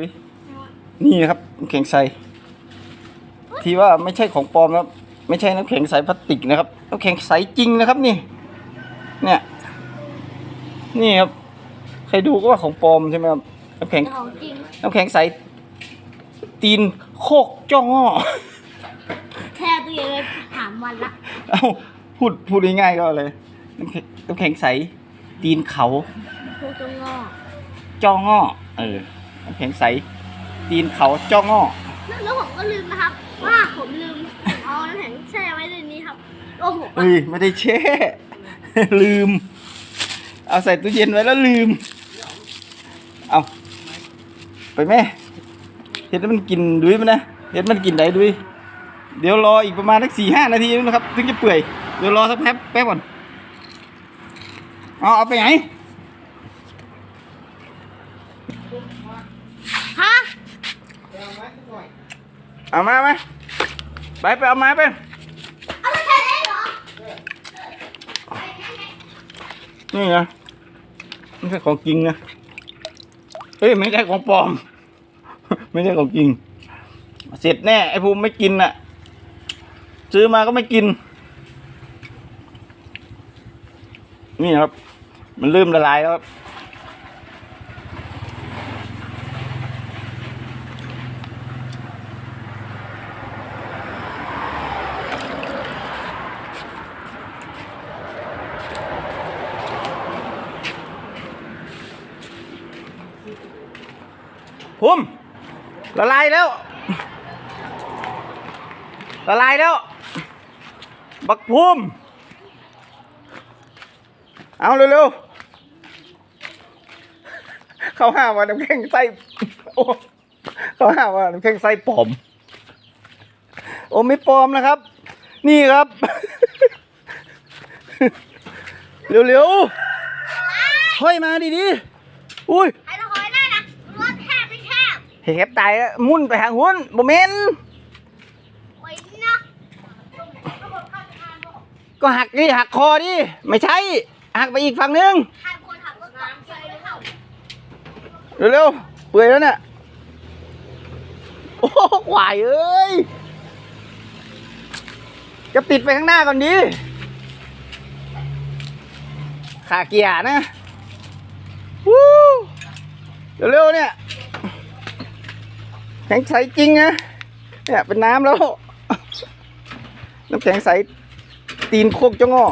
ดินี่นะครับน้ำแข็งใสที่ว่าไม่ใช่ของปลอมนะครับ ไม่ใช่น้ำแข็งใสพลาสติกนะครับน้ำแข็งใสจริงนะครับนี่ เนี่ย นี่ครับ ใครดูก็ว่าของปลอมใช่ไหมครับน้ำแข็งของจริงน้ำแข็งใสตีนโคกจ้องอ้อแช่ตู้เย็นเลยถามวันละเอ้าพูดพูดง่ายๆก็เลยน้ำแข็งน้ำแข็งใสตีนเขาพวกตัวงอกจ้องอ้อเออ น้ำแข็งใส ตีนเขาจ้องอ้อแล้วแล้วผมก็ลืมนะครับ ว่าผมลืมเอาน้ำแข็งแช่ไว้ในนี้ครับโอ้โหเอ้ยไม่ได้แช่ ลืม เอาใส่ตู้เย็นไว้แล้วลืม เอาไปแม่เห็ดให้มันกินด้วยมันนะเห็ดมันกินได้ด้วยเดี๋ยวรออีกประมาณสักสี่ห้านาทีนึงนะครับ ถึงจะเปื่อย เดี๋ยวรอสักแป๊บแป๊บก่อน เอาเอาไปไหน ฮะ เอามาไหมไปไปเอาไม้ไปเอาไปแช่ได้เหรอนี่ไงไม่ใช่ของจริงนะเฮ้ยไม่ใช่ของปลอม ไม่ใช่ของจริง เสร็จแน่ไอ้ภูมิไม่กินน่ะ ซื้อมาก็ไม่กิน นี่ครับ มันเริ่มละลายแล้วครับ ภูมิละลายแล้ว ละลายแล้ว บักภูมิเอาเร็วๆเขาห้าว่าน้ำแข็งไส้โอ้เขาห้าว่าน้ำแข็งไส้ปลอม โอ้ไม่ปลอมนะครับ นี่ครับ เร็วๆเฮ้ยมาดีๆอุ้ย เห็บตายแล้วมุ่นไปทางหุ้นบ่เมนโอ้ยนก็หักดิหักคอดิไม่ใช่ หักไปอีกฝั่งนึงใครคนขับรถน้ำใจหรือเร็วๆเปื่อยแล้วเนี่ยโอ้โหควายเอ้ยจะติดไปข้างหน้าก่อนดิขาเกียร์นะวู้เร็วๆเนี่ย แข็งใสจริงนะเนี่ยเป็นน้ำแล้ว น้ำแข็งใสตีนโคกจ้งอ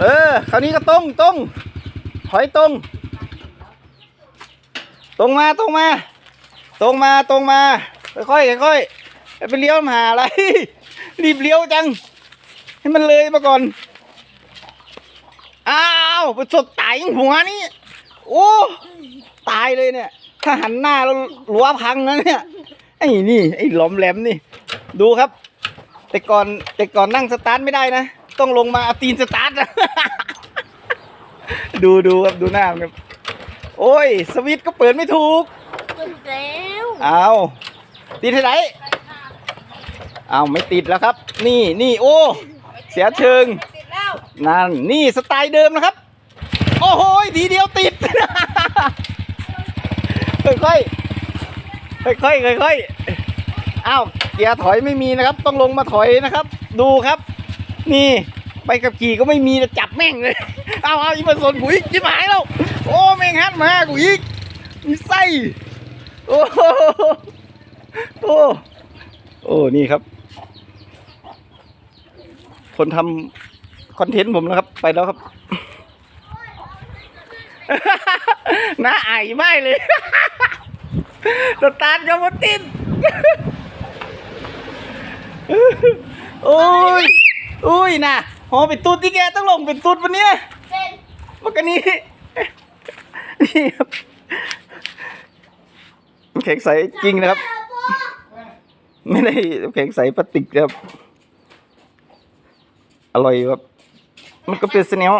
เออ คราวนี้ก็ตรงตรงถอยตรง ตรงมาตรงมา ตรงมาตรงมา ค่อยๆค่อยๆไปเลี้ยวมาหาอะไร รีบเลี้ยวจัง ให้มันเลยมาก่อน อ้าวไปสดตายหัวนี่ โอ้ ตายเลยเนี่ย ถ้าหันหน้าแล้วรั้วพังนะเนี่ยไอ้นี่ไอ้หลอมแหลมนี่ ดูครับ แต่ก่อนแต่ก่อนนั่งสตาร์ทไม่ได้นะ ต้องลงมาเอาตีนสตาร์ทนะดูดูครับดูหน้ามันครับ โอ้ย สวิตช์ก็เปิดไม่ถูก เปิดแล้วเอาติดที่ไหนเอาไม่ติดแล้วครับ นี่นี่โอ้ เสียเชิง ติดแล้วนั่นนี่สไตล์เดิมนะครับ โอ้โหทีเดียวติด ค่อยๆค่อยๆค่อยๆอ้าวเกียร์ถอยไม่มีนะครับ ต้องลงมาถอยนะครับ ดูครับ นี่ไปกับขี่ก็ไม่มีจะจับแม่งเลย เอาเอาอีมาสนกูอีกจิ้มหายแล้วโอ้แม่งฮัดมากูอีกมีไส้โอ้โหโอ้โอ้นี่ครับ คนทำคอนเทนต์ผมนะครับ ไปแล้วครับ น่าอายไม่เลย สตาร์ทก็มาติดโอ้ยอุ้ยนะหอเป็นตุ๊ดที่แกต้องลงเป็นตุ๊ดวันเนี้ยเป็นมันก็นี่นี่ครับน้ำแข็งใสจริงนะครับ ไม่ได้น้ำแข็งใสพลาสติกครับ อร่อยครับ มันก็เป็นสเนล